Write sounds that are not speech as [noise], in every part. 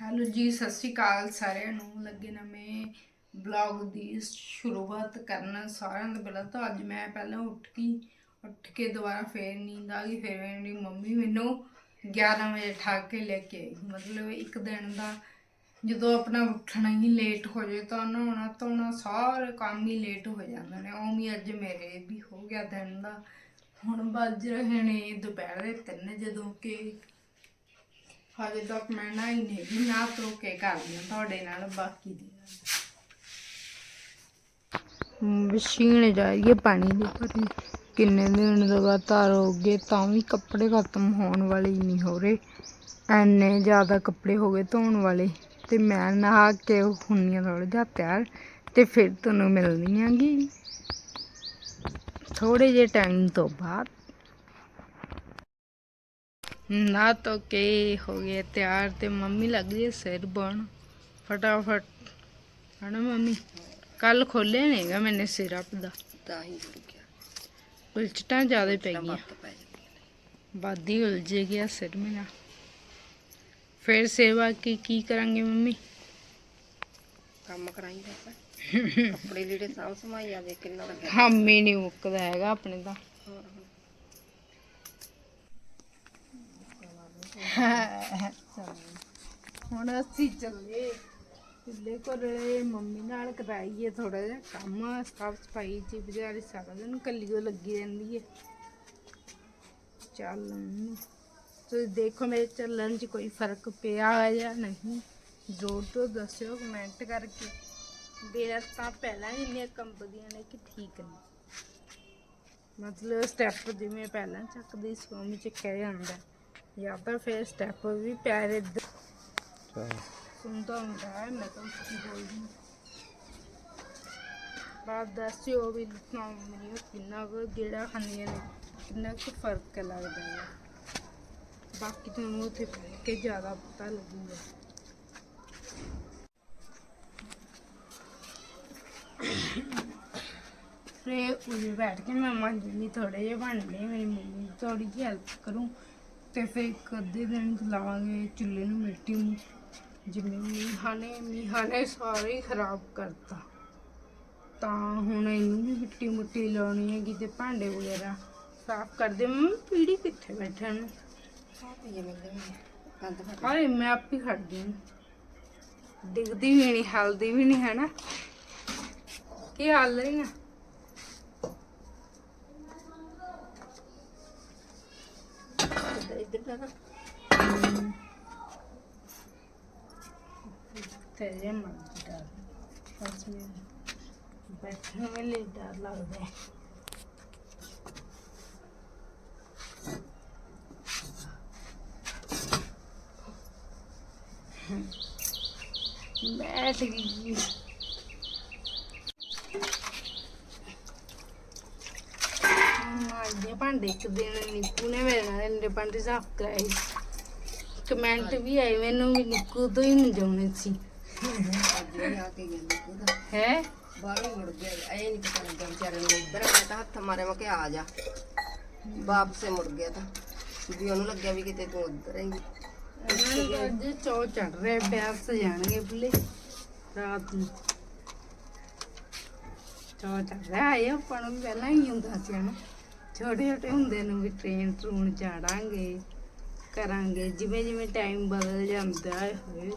Hello ਜੀ, ਸਤਿ ਸ਼੍ਰੀ ਅਕਾਲ ਸਾਰਿਆਂ ਨੂੰ। ਲੱਗੇ ਨਵੇਂ ਮੈਂ ਬਲੌਗ ਦੀ ਸ਼ੁਰੂਆਤ ਕਰਨਾ ਸਾਰਿਆਂ ਤੋਂ ਪਹਿਲਾਂ ਤਾਂ ਅੱਜ ਮੈਂ ਪਹਿਲਾਂ ਉੱਠ ਗਈ ਉੱਠ ਕੇ ਦੁਬਾਰਾ ਫੇਰ ਨੀਂਦ ਆ ਗਈ, ਫੇਰ ਮੇਰੀ ਮੰਮੀ ਮੈਨੂੰ 11 ਵਜੇ ਠਾ ਕੇ ਲੈ ਕੇ ਆਈ। ਮਤਲਬ ਇੱਕ ਦਿਨ ਦਾ ਜਦੋਂ ਆਪਣਾ ਉੱਠਣਾ ਹੀ ਲੇਟ ਹੋ ਜਾਏ ਤਾਂ ਨਹਾਉਣਾ ਧੋਣਾ ਸਾਰੇ ਕੰਮ ਹੀ ਲੇਟ ਹੋ ਜਾਂਦੇ ਨੇ। ਉਵੇਂ ਅੱਜ ਮੇਰੇ ਵੀ ਹੋ ਗਿਆ ਦਿਨ ਦਾ। ਹੁਣ ਵੱਜ ਰਹੇ ਨੇ ਦੁਪਹਿਰ ਦੇ 3 ਜਦੋਂ ਕਿ ਹਜੇ ਤੱਕ ਮੈਂ ਨਾ ਹੀ ਨਹੀਂ ਨਾ ਧੋ ਕੇ ਕਰਦੀ ਹਾਂ ਤੁਹਾਡੇ ਨਾਲ, ਬਾਕੀ ਦੀ। ਮਸ਼ੀਨ ਜਾ ਰਹੀ ਹੈ ਪਾਣੀ ਦੇ ਭਰੀ। ਕਿੰਨੇ ਦਿਨ ਲਗਾਤਾਰ ਹੋ ਗਏ, ਤਾਂ ਵੀ ਕੱਪੜੇ ਖਤਮ ਹੋਣ ਵਾਲੇ ਹੀ ਨਹੀਂ ਹੋ ਰਹੇ। ਐਨੇ ਜ਼ਿਆਦਾ ਕੱਪੜੇ ਹੋ ਗਏ ਧੋਣ ਵਾਲੇ, ਤੇ ਮੈਂ ਨਹਾ ਕੇ ਹੁੰਨੀ ਆ ਥੋੜਾ ਜਿਹਾ ਤਿਆਰ, ਤੇ ਫਿਰ ਤੁਹਾਨੂੰ ਮਿਲਣੀ ਆਂਗੀ। ਥੋੜੇ ਜਿਹੇ ਟਾਈਮ ਤੋਂ ਬਾਅਦ। ਨਾ ਤਾਂ ਕੇ ਹੋ ਗਏ ਤਿਆਰ ਤੇ ਮੰਮੀ ਲੱਗ ਰਹੀ ਸਿਰ ਬਣ। ਫਟਾਫਟ। ਹਣਾ ਮੰਮੀ? ਕੱਲ ਖੋਲੇ ਨਹੀਂਗਾ ਮੈਨੇ ਸਿਰ ਸਿਰਪ ਦਾ। ਤਾਂ ਹੀ ਗਿਆ। ਉਲਚਟਾਂ ਜ਼ਿਆਦਾ ਪੈ ਗਈਆਂ। ਬਾਦੀ ਉਲਝੇ ਗਿਆ ਸਿਰ ਮੇਰਾ। ਫਿਰ ਸੇਵਾ ਕੀ ਕੀ ਕਰਾਂਗੇ ਮੰਮੀ? ਕੰਮ ਕਰਾਂਗੇ [laughs] ਆਪਾਂ ਲੀੜੇ ਸਾਂਭ ਸਮਾਈ ਆ ਦੇ ਕਿੰਨਾ ਦਾ ਹਮੇ ਮੁੱਕਦਾ ਹੈਗਾ ਆਪਣੇ ਦਾ ਹੁਣ ਅਸੀਂ ਚੱਲੇ ਚੁੱਲੇ ਕੋਲੇ ਮੰਮੀ ਨਾਲ ਕਰਾਈਏ ਥੋੜਾ ਜਿਹਾ ਕੰਮ। ਸਾਫ਼ ਸਫ਼ਾਈ ਚ ਵਿਚਾਰੀ ਸਾਰਾ ਦਿਨ ਕੱਲੀਓ ਲੱਗੀ ਰਹਿੰਦੀ ਹੈ ਚੱਲ ਤੁਸੀਂ ਦੇਖੋ ਮੇਰੇ ਚੱਲਣ 'ਚ ਕੋਈ ਫ਼ਰਕ ਪਿਆ ਹੈ ਜਾਂ ਨਹੀਂ? ਜ਼ਰੂਰ ਤੋਂ ਦੱਸਿਓ ਕਮੈਂਟ ਕਰਕੇ। ਮੇਰਾ ਤਾਂ ਪਹਿਲਾਂ ਹੀ ਇੰਨੀਆਂ ਕੰਬਦੀਆਂ ਨੇ ਕਿ ਠੀਕ ਨਹੀਂ ਮਤਲਬ ਸਟੈਪ ਜਿਵੇਂ ਪਹਿਲਾਂ ਚੱਕਦੀ ਸੀ, ਉਵੇਂ ਚੱਕਿਆ ਜਾਂਦਾ। ਜਾਂ ਤਾਂ ਫਿਰ ਸਟੈਪ ਵੀ ਪਿਆਰੇ ਸੁਣਦਾ ਹੁੰਦਾ ਹੈ ਮੈਂ ਤਾਂ ਕੀ ਬੋਲਦੀ ਬਾਤ ਦੱਸਿਓ ਵੀ ਨਾ ਮੈਨੂੰ ਕਿੰਨਾ ਕੁ ਜਿਹੜਾ ਖਾਂਦੀਆਂ ਨੇ ਕਿੰਨਾ ਕੁ ਫ਼ਰਕ ਲੱਗਦਾ ਹੈ। ਬਾਕੀ ਤੁਹਾਨੂੰ ਉੱਥੇ ਬੈਠ ਕੇ ਜ਼ਿਆਦਾ ਪਤਾ ਲੱਗੂਗਾ। ਫਿਰ ਉਰੇ ਬੈਠ ਕੇ ਮੈਂ ਮੰਜਣੀ ਥੋੜੇ ਜਿਹੇ ਬਣਨੇ ਮੇਰੀ ਮੰਮੀ ਥੋੜੀ ਜਿਹੀ ਹੈਲਪ ਕਰੂੰ। ਤੇ ਫਿਰ ਇੱਕ ਅੱਧੇ ਦਿਨ ਲਾਵਾਂਗੇ ਚੁੱਲ੍ਹੇ ਨੂੰ ਮਿੱਟੀ ਨੂੰ। ਜਿਵੇਂ ਮੀਂਹਾਂ ਨੇ ਮੀਂਹਾਂ ਨੇ ਸਾਰੇ ਹੀ ਖਰਾਬ ਕਰਤਾ। ਤਾਂ ਹੁਣ ਇਹਨੂੰ ਵੀ ਮਿੱਟੀ ਮੁੱਟੀ ਲਾਉਣੀ ਹੈਗੀ ਤੇ ਭਾਂਡੇ ਵਗੈਰਾ ਸਾਫ਼ ਕਰਦੇ ਮੰਮੀ ਪੀੜੀ ਕਿੱਥੇ ਬੈਠਣ ਨੂੰ ਹਾਏ ਮੈਂ ਆਪ ਖੜਦੀ ਹਾਂ। ਡਿੱਗਦੀ ਵੀ ਨਹੀਂ ਹਲਦੀ ਵੀ ਨਹੀਂ ਹੈ ਨਾ? ਕੀ ਹਾਲ ਰਹੀ ਆ ਇੱਧਰ ਇੱਧਰ ਦਾ ਨਾ ਤੇਰੇ ਮਨ ਦਾ ਬਸ ਮੈਂ ਬੈਠਣ ਵੇਲੇ ਡਰ ਲੱਗਦਾ ਹੈ। ਬੈਠ ਗਈ। ਇੱਕ ਦਿਨ ਨਿੱਕੂ ਨੇ ਮੇਰੇ ਨਾਲ ਭਾਂਡੇ ਸਾਫ਼ ਕਰਾਏ ਕਮੈਂਟ ਵੀ ਆਏ ਮੈਨੂੰ ਵੀ ਨਿੱਕੂ ਤੋਂ ਹੀ ਨਜਾਉਣੇ ਸੀ। ਹੈ? ਬਾਹਰ ਮੁੜ ਗਿਆ ਐ ਨਹੀਂ ਪਤਾ ਲੱਗਾ ਵਿਚਾਰੇ ਨੂੰ। ਇੱਧਰ ਮੈਂ ਤਾਂ ਹੱਥ ਮਾਰਿਆ ਮੈਂ ਕਿ ਆ ਜਾ। ਵਾਪਸੇ ਮੁੜ ਗਿਆ ਤਾਂ। ਵੀ ਉਹਨੂੰ ਲੱਗਿਆ ਵੀ ਕਿਤੇ ਤੂੰ ਉੱਧਰ ਹੀ ਨੂੰ ਅੱਜ ਚੌ ਚੜ ਰਿਹਾ ਪਿਆਰ ਸਜਾਣਗੇ ਬੁੱਲੇ ਰਾਤ ਨੂੰ। ਚੌ ਚੜ ਰਿਹਾ ਇਹ ਆਪਾਂ ਨੂੰ ਪਹਿਲਾਂ ਹੀ ਹੁੰਦਾ ਸੀ ਹਨਾ ਛੋਟੇ ਛੋਟੇ ਹੁੰਦੇ ਨੂੰ ਵੀ ਟ੍ਰੇਨ ਟਰੂਨ ਚਾੜਾਂਗੇ, ਕਰਾਂਗੇ, ਜਿਵੇਂ ਜਿਵੇਂ ਟਾਈਮ ਬਦਲ ਜਾਂਦਾ ਹੈ, ਹੋਏ,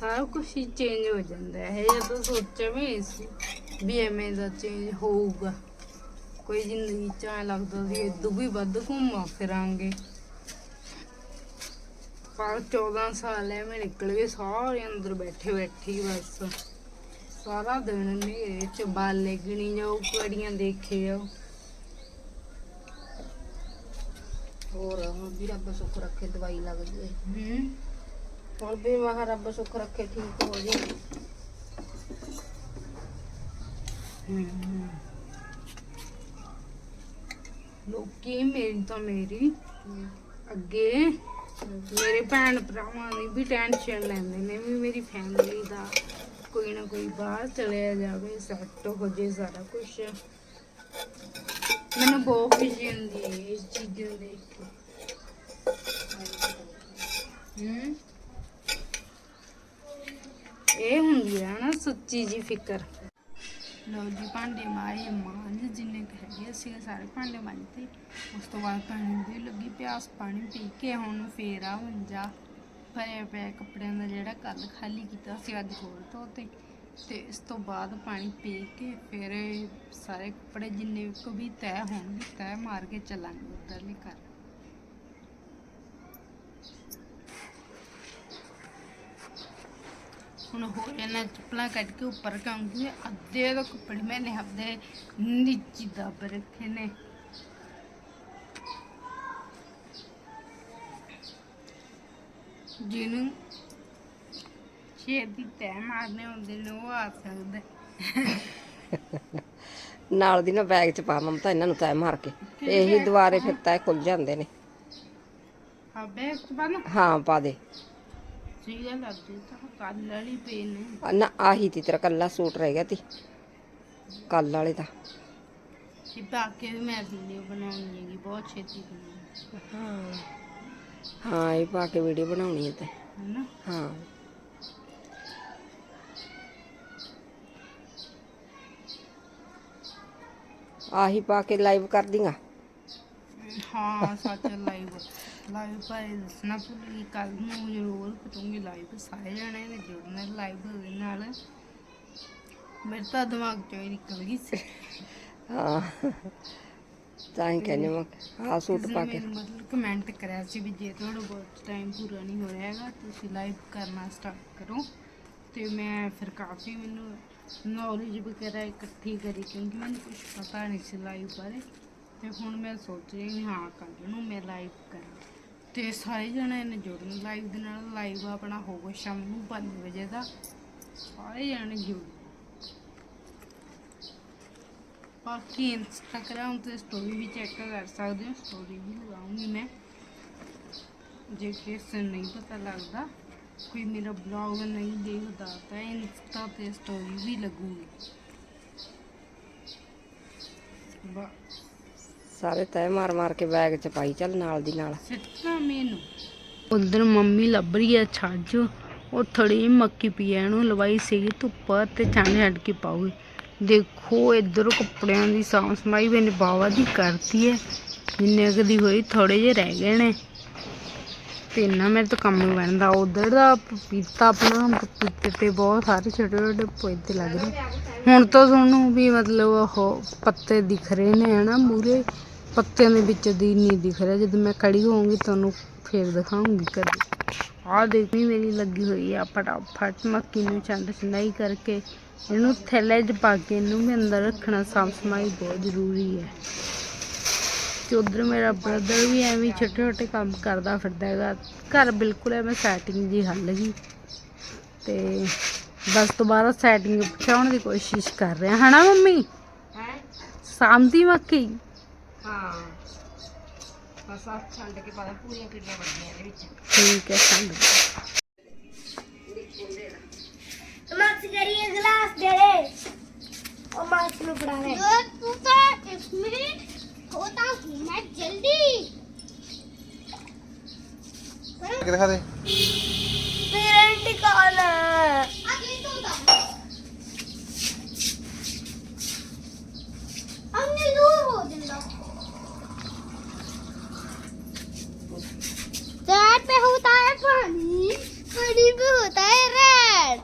ਸਾਰਾ ਕੁਝ ਹੀ ਚੇਂਜ ਹੋ ਜਾਂਦਾ ਹੈ। ਇਹ ਜਦੋਂ ਸੋਚਿਆ ਵੀ ਸੀ ਵੀ ਐਵੇਂ ਦਾ ਚੇਂਜ ਹੋਊਗਾ। ਕੋਈ ਜ਼ਿੰਦਗੀ ਚ ਐਂ ਲੱਗਦਾ ਸੀ ਇਦੋਂ ਵੀ ਵੱਧ ਘੁੰਮਾਂ ਫਿਰਾਂਗੇ। ਪਰ 14 ਸਾਲ ਐਵੇਂ ਨਿਕਲ ਗਏ, ਸਾਰੇ ਅੰਦਰ ਬੈਠੇ ਬੈਠੀ ਬਸ। ਸਾਰਾ ਦਿਨ ਹਨੇਰੇ ਚ ਬਾਲੇ ਗਿਣੀ ਜਾਓ ਕੜੀਆਂ ਦੇਖੇ ਜਾਓ। ਹੋਰ ਹੁਣ ਵੀ ਰੱਬ ਸੁੱਖ ਰੱਖੇ ਦਵਾਈ ਲੱਗ ਜੇ ਹੂੰ। ਹੁਣ ਵੀ ਮਹਾ ਰੱਬ ਸੁੱਖ ਰੱਖੇ ਠੀਕ ਹੋ ਜੇ। ਲੋਕੀ ਮੇਰੀ ਤਾਂ ਮੇਰੀ ਅੱਗੇ ਮੇਰੇ ਭੈਣ ਭਰਾਵਾਂ ਦੀ ਵੀ ਟੈਨਸ਼ਨ ਲੈਂਦੇ ਨੇ ਵੀ ਮੇਰੀ ਫੈਮਿਲੀ ਦਾ ਕੋਈ ਨਾ ਕੋਈ ਬਾਹਰ ਚਲਿਆ ਜਾਵੇ ਸੈੱਟ ਹੋ ਜੇ ਸਾਰਾ ਕੁਝ ਮੈਨੂੰ ਬਹੁਤ ਖੁਸ਼ੀ ਹੁੰਦੀ ਹੈ ਇਸ ਚੀਜ਼ ਨੂੰ ਦੇਖ ਕੇ। ਹੂੰ। ਹੁੰਦੀ ਹੈ ਨਾ ਸੱਚੀ ਜੀ ਫਿਕਰ। ਲਓ ਜੀ, ਭਾਂਡੇ ਮਾਏ ਮਾਂਜ ਜਿੰਨੇ ਕੁ ਹੈਗੇ ਸੀ ਸਾਰੇ ਭਾਂਡੇ ਮਾਂਜਤੇ। ਉਸ ਤੋਂ ਬਾਅਦ ਪਾਣੀ ਦੀ ਲੱਗੀ, ਪਿਆਸ ਪਾਣੀ ਪੀ ਕੇ ਹੁਣ ਫੇਰ ਆ ਮੰਜਾ ਭਰਿਆ ਪਿਆ ਕੱਪੜਿਆਂ ਦਾ ਜਿਹੜਾ ਕੱਲ ਖਾਲੀ ਕੀਤਾ ਸੀ, ਅੱਜ ਹੋਰ ਧੋਤੇ। ਤੇ ਇਸ ਤੋਂ ਬਾਅਦ ਪਾਣੀ ਪੀ ਕੇ ਫਿਰ ਸਾਰੇ ਕੱਪੜੇ ਜਿੰਨੇ ਕੁ ਵੀ ਤੈਅ ਹੋਣਗੇ, ਤੈਅ ਮਾਰ ਕੇ ਚੱਲਾਂਗੇ ਉੱਧਰਲੇ ਘਰ। ਹੁਣ ਹੋ ਜਾਣਾ ਚੱਪਲਾਂ ਕੱਢ ਕੇ ਉੱਪਰ ਕਾਉਂਗੀ ਅੱਧੇ ਤੋਂ ਕੱਪੜੇ ਮੈਨੇ ਆਪਦੇ ਨੀਚੇ ਦੱਬ ਰੱਖੇ ਨੇ। ਜਿਹਨੂੰ ਛੇਤੀ ਤੈ ਮਾਰਨੇ ਹੁੰਦੇ ਨੇ ਉਹ ਆ ਸਕਦਾ। ਨਾਲ ਦੀ ਨਾ ਬੈਗ ਚ ਪਾ ਮਮਤਾ ਇਹਨਾਂ ਨੂੰ ਤੈ ਮਾਰ ਕੇ। ਤੇ ਇਹੀ ਦੁਆਰੇ ਫਿਰ ਤੈ ਖੁੱਲ ਜਾਂਦੇ ਨੇ। ਹਾਂ ਪਾ ਦੇ। ਸਹੀ ਗੱਲ ਲੱਗਦੀ ਤਾਂ ਕੱਲ ਵਾਲੀ ਪੇ ਨੇ। ਆ ਨਾ ਆਹੀ ਤੀ ਤੇਰਾ ਕੱਲਾ ਸੂਟ ਰਹਿ ਗਿਆ ਤੀ। ਕੱਲ ਵਾਲੇ ਦਾ। ਕਿ ਬਾਕੀ ਵੀ ਮੈਂ ਵੀਡੀਓ ਬਣਾਉਣੀ ਹੈਗੀ ਬਹੁਤ ਛੇਤੀ ਬਣਾਉਣੀ। ਹਾਂ। ਹਾਂ ਇਹ ਪਾ ਕੇ ਵੀਡੀਓ ਬਣਾਉਣੀ ਹੈ ਤੇ। ਹਾਂ। ਆਹੀ ਪਾ ਕੇ ਲਾਈਵ ਕਰ ਦਿੰਗਾ ਹਾਂ ਸੱਚ ਲਾਈਵ ਲਾਈਵ ਬਾਰੇ ਦੱਸਣਾ ਭੁੱਲੀ ਕੱਲ ਨੂੰ ਜ਼ਰੂਰ ਕਰੂੰਗੀ ਲਾਈਵ ਸਾਰੇ ਜਣੇ ਨੇ ਜੁੜਨਾ ਲਾਈਵ ਦੇ ਨਾਲ। ਮੇਰੇ ਤਾਂ ਦਿਮਾਗ ਚੋਂ ਹੀ ਨਿਕਲ ਗਈ ਸੀ। ਹਾਂ ਤਾਂ ਹੀ ਕਹਿੰਦੇ ਮੈਂ ਆ ਸੂਟ ਕਿਸੇ ਪਾ ਨੇ ਕੇ। ਮੈਨੂੰ ਮਤਲਬ ਕਮੈਂਟ ਕਰਿਆ ਸੀ ਵੀ ਜੇ ਤੁਹਾਡਾ ਬਹੁਤ ਟਾਈਮ ਪੂਰਾ ਨਹੀਂ ਹੋ ਰਿਹਾ ਹੈਗਾ ਤੁਸੀਂ ਲਾਈਵ ਕਰਨਾ ਸਟਾਰਟ ਕਰੋ। ਤੇ ਮੈਂ ਫਿਰ ਕਾਫੀ ਮੈਨੂੰ ਨੌਲੇਜ ਵਗੈਰਾ ਇਕੱਠੀ ਕਰੀ ਕਿਉਂਕਿ ਮੈਨੂੰ ਕੁਝ ਪਤਾ ਨਹੀਂ ਸੀ ਲਾਈਵ ਬਾਰੇ। ਤੇ ਹੁਣ ਮੈਂ ਸੋਚ ਰਹੀ ਹਾਂ ਹਾਂ ਕੱਲ ਨੂੰ ਮੈਂ ਲਾਈਵ ਕਰਾਂ। ਤੇ ਸਾਰੇ ਜਣੇ ਨੇ ਜੁੜਨ ਲਾਈਵ ਦੇ ਨਾਲ ਲਾਈਵ ਆਪਣਾ ਹੋਊਗਾ, ਸ਼ਾਮ ਨੂੰ 5 ਵਜੇ ਦਾ ਸਾਰੇ ਜਣੇ ਜੁੜ ਬਾਕੀ ਇੰਸਟਾਗ੍ਰਾਮ ਤੇ ਸਟੋਰੀ ਵੀ ਚੈੱਕ ਕਰ ਸਕਦੇ ਹੋ ਸਟੋਰੀ ਵੀ ਲਗਾਉਂਗੀ ਮੈਂ। ਜੇ ਕਿਸੇ ਨੂੰ ਨਹੀਂ ਪਤਾ ਲੱਗਦਾ। ਕੋਈ ਮੇਰਾ ਬਲੌਗ ਨਹੀਂ ਦੇਖਦਾ ਤਾਂ ਇੰਸਟਾ ਤੇ ਸਟੋਰੀ ਵੀ ਲੱਗੂਗੀ। ਬਸ ਸਾਰੇ ਤੈ ਮਾਰ ਮਾਰ ਕੇ ਬੈਗ ਚ ਪਾਈ ਚੱਲ ਨਾਲ ਦੀ ਨਾਲ। ਸਿੱਟਣਾ ਮੈਨੂੰ। ਉਧਰ ਮੰਮੀ ਲੱਭ ਰਹੀ ਹੈ ਛੱਜ। ਉਹ ਥੋੜੀ ਮੱਕੀ ਪੀਆ ਨੂੰ ਲਵਾਈ ਸੀਗੀ ਧੁੱਪ ਤੇ ਚਾਣੇ ਹਟ ਕੇ ਪਾਉਗੀ ਦੇਖੋ ਇੱਧਰ ਕੱਪੜਿਆਂ ਦੀ ਸਾਂਭ ਸਮਾਈ ਮੈਨੇ ਬਾਵਾ ਦੀ ਕਰਤੀ ਹੈ। ਜਿੰਨੇ ਕੁ ਦੀ ਹੋਈ ਥੋੜੇ ਜਿਹੇ ਰਹਿ ਗਏ ਨੇ। ਤੇ ਨਾ ਮੇਰੇ ਤੋਂ ਕੰਮ ਨਹੀਂ ਬਣਦਾ। ਉਧਰ ਦਾ ਪਪੀਤਾ ਆਪਣਾ, ਪਪੀਤੇ ਤੇ ਬਹੁਤ ਸਾਰੇ ਛੋਟੇ ਛੋਟੇ ਪੌਦੇ ਲੱਗ ਰਹੇ। ਹੁਣ ਤਾਂ ਤੁਹਾਨੂੰ ਵੀ ਮਤਲਬ ਉਹ ਪੱਤੇ ਦਿਖ ਰਹੇ ਨੇ, ਹਨਾ, ਮੂਰੇ। ਪੱਤਿਆਂ ਦੇ ਵਿੱਚ ਦੀ ਨਹੀਂ ਦਿਖ ਰਿਹਾ। ਜਦੋਂ ਮੈਂ ਖੜੀ ਹੋਵਾਂਗੀ ਤੁਹਾਨੂੰ ਫੇਰ ਦਿਖਾਉਂਗੀ ਕਦੇ। ਆਹ ਦੇਖਣੀ ਮੇਰੀ ਲੱਗੀ ਹੋਈ ਆ ਫਟਾਫਟ। ਮੱਕੀ ਨੂੰ ਚੰਡ ਚੰਡਾਈ ਕਰਕੇ ਇਹਨੂੰ ਥੈਲੇ 'ਚ ਪਾ ਕੇ ਇਹਨੂੰ ਵੀ ਅੰਦਰ ਰੱਖਣਾ। ਸਾਫ਼ ਸਮਾਈ ਬਹੁਤ ਜ਼ਰੂਰੀ ਹੈ। ਕਿ ਉਧਰ ਮੇਰਾ ਬ੍ਰਦਰ ਵੀ ਐਵੇਂ ਛੋਟੇ ਛੋਟੇ ਕੰਮ ਕਰਦਾ ਫਿਰਦਾ ਹੈਗਾ। ਘਰ ਬਿਲਕੁਲ ਐਵੇਂ ਸੈਟਿੰਗ ਦੀ ਹੱਲ ਗਈ ਤੇ ਬਸ ਦੁਬਾਰਾ ਸੈਟਿੰਗ ਪਛਾਉਣ ਦੀ ਕੋਸ਼ਿਸ਼ ਕਰ ਰਿਹਾ। ਹਨਾ ਮੰਮੀ? ਹੈ? ਸਾਮਦੀ ਮੱਕੀ? ਹਾਂ। ਬਸ ਆ ਛੰਡ ਕੇ ਪਾ ਪੂਰੀਆਂ ਕਿੱਡੀਆਂ ਵੱਡੀਆਂ ਇਹਦੇ ਵਿੱਚ। ਠੀਕ ਹੈ ਛੰਡ ਮਾਕਸ ਕਰੀਏ ਗਲਾਸ ਦੇ। ਦੇ ਉਹ ਮਾਕਸ ਨੂੰ ਫੜਾ ਲੈ। ਤੂੰ ਤਾਂ ਇਸ ਮਿੰਟ। होता हूँ मैं जल्दी ਕਿ ਦਿਖਾ ਦੇ पेरेंट कॉल आगे तो होता हमने दूर हो जिंदा रेड पे होता है पानी पानी पे होता है रेड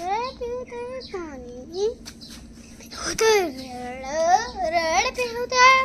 रेड पे होता है पानी होता है रेड रेड पे होता है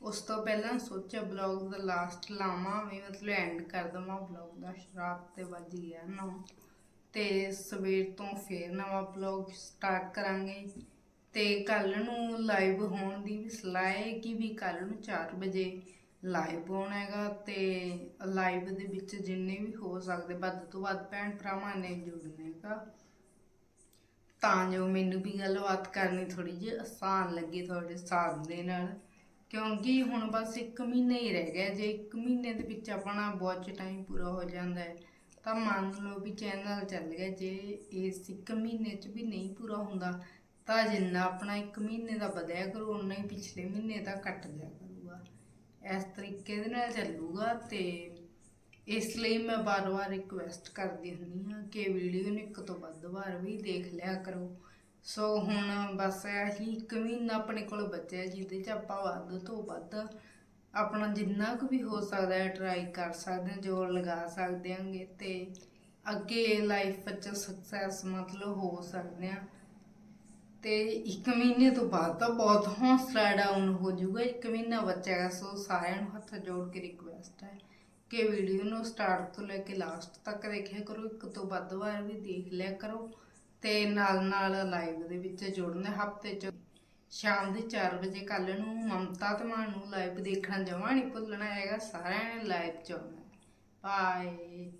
ਉਸ ਤੋਂ ਪਹਿਲਾਂ ਸੋਚਿਆ ਬਲੌਗ ਦਾ ਲਾਸਟ ਲਾਵਾਂ ਵੀ ਮਤਲਬ ਐਂਡ ਕਰ ਦਵਾਂ ਬਲੌਗ ਦਾ ਸ਼ਰਾਬ ਤੇ ਵੱਜ ਗਿਆ ਨਾ। ਤੇ ਸਵੇਰ ਤੋਂ ਫੇਰ ਨਵਾਂ ਬਲੌਗ ਸਟਾਰਟ ਕਰਾਂਗੇ। ਤੇ ਕੱਲ ਨੂੰ ਲਾਈਵ ਹੋਣ ਦੀ ਵੀ ਸਲਾਹ ਹੈ ਕਿ ਵੀ ਕੱਲ ਨੂੰ 4 ਵਜੇ ਲਾਈਵ ਹੋਣਾ ਹੈਗਾ ਤੇ ਲਾਈਵ ਦੇ ਵਿੱਚ ਜਿੰਨੇ ਵੀ ਹੋ ਸਕਦੇ, ਵੱਧ ਤੋਂ ਵੱਧ ਭੈਣ ਭਰਾਵਾਂ ਨੇ ਜੁੜਨਾ ਹੈਗਾ। ਤਾਂ ਜੋ ਮੈਨੂੰ ਵੀ ਗੱਲਬਾਤ ਕਰਨੀ ਥੋੜੀ ਜਿਹੀ ਆਸਾਨ ਲੱਗੇ ਤੁਹਾਡੇ ਸਾਥ ਦੇ ਨਾਲ। ਕਿਉਂਕਿ ਹੁਣ ਬਸ 1 ਮਹੀਨਾ ਹੀ ਰਹਿ ਗਿਆ, ਜੇ 1 ਮਹੀਨੇ ਦੇ ਵਿੱਚ ਆਪਣਾ ਵਾਚ ਟਾਈਮ ਪੂਰਾ ਹੋ ਜਾਂਦਾ ਹੈ, ਤਾਂ ਮੰਨ ਲਓ ਵੀ ਚੈਨਲ ਚੱਲ ਗਿਆ, ਜੇ ਇਸ 1 ਮਹੀਨੇ 'ਚ ਵੀ ਨਹੀਂ ਪੂਰਾ ਹੁੰਦਾ, ਤਾਂ ਜਿੰਨਾ ਆਪਣਾ 1 ਮਹੀਨੇ ਦਾ ਵਧਿਆ ਕਰੂ ਉਨਾ ਹੀ ਪਿਛਲੇ ਮਹੀਨੇ ਦਾ ਘਟ ਜਾਇਆ ਕਰੂਗਾ। ਇਸ ਤਰੀਕੇ ਦੇ ਨਾਲ ਚੱਲੂਗਾ ਤੇ ਇਸ ਲਈ ਮੈਂ ਬਾਰ-ਬਾਰ ਰਿਕੁਐਸਟ ਕਰਦੀ ਹੁੰਦੀ ਹਾਂ ਕਿ ਵੀਡੀਓ ਨੂੰ ਇੱਕ ਤੋਂ ਵੱਧ ਵਾਰ ਵੀ ਦੇਖ ਲਿਆ ਕਰੋ। ਸੋ ਹੁਣ ਬਸ ਇਹੀ ਇੱਕ ਮਹੀਨਾ ਆਪਣੇ ਕੋਲ ਬਚਿਆ, ਜਿਹਦੇ 'ਚ ਆਪਾਂ ਵੱਧ ਤੋਂ ਵੱਧ ਆਪਣਾ ਜਿੰਨਾ ਕੁ ਵੀ ਹੋ ਸਕਦਾ ਹੈ ਟਰਾਈ ਕਰ ਸਕਦੇ ਹਾਂ, ਜੋਰ ਲਗਾ ਸਕਦੇ ਹਾਂਗੇ ਤੇ ਅੱਗੇ ਲਾਈਫ ਵਿੱਚ ਸਕਸੈਸ ਮਤਲਬ ਹੋ ਸਕਦੇ ਹਾਂ। ਤੇ ਇੱਕ ਮਹੀਨੇ ਤੋਂ ਬਾਅਦ ਤਾਂ ਬਹੁਤ ਹੌਸਲਾ ਡਾਊਨ ਹੋ ਜਾਊਗਾ, ਇੱਕ ਮਹੀਨਾ ਬਚਿਆ ਸੋ ਸਾਰਿਆਂ ਨੂੰ ਹੱਥ ਜੋੜ ਕੇ ਰਿਕੁਐਸਟ ਹੈ ਕਿ ਵੀਡੀਓ ਨੂੰ ਸਟਾਰਟ ਤੋਂ ਲੈ ਕੇ ਲਾਸਟ ਤੱਕ ਦੇਖਿਆ ਕਰੋ, ਇੱਕ ਤੋਂ ਵੱਧ ਵਾਰ ਵੀ ਦੇਖ ਲਿਆ ਕਰੋ। ਤੇ ਨਾਲ ਨਾਲ ਲਾਈਵ ਦੇ ਵਿੱਚ ਜੁੜਨਾ ਹਫ਼ਤੇ ਚ ਸ਼ਾਮ ਦੇ 4 ਵਜੇ ਕੱਲ ਨੂੰ ਮਮਤਾ ਧਮਾਨ ਲਾਈਵ ਦੇਖਣਾ ਜਮਾ ਨਹੀਂ ਭੁੱਲਣਾ ਹੈਗਾ, ਸਾਰਿਆਂ ਨੇ ਲਾਈਵ ਚ ਆਉਣਾ। ਬਾਏ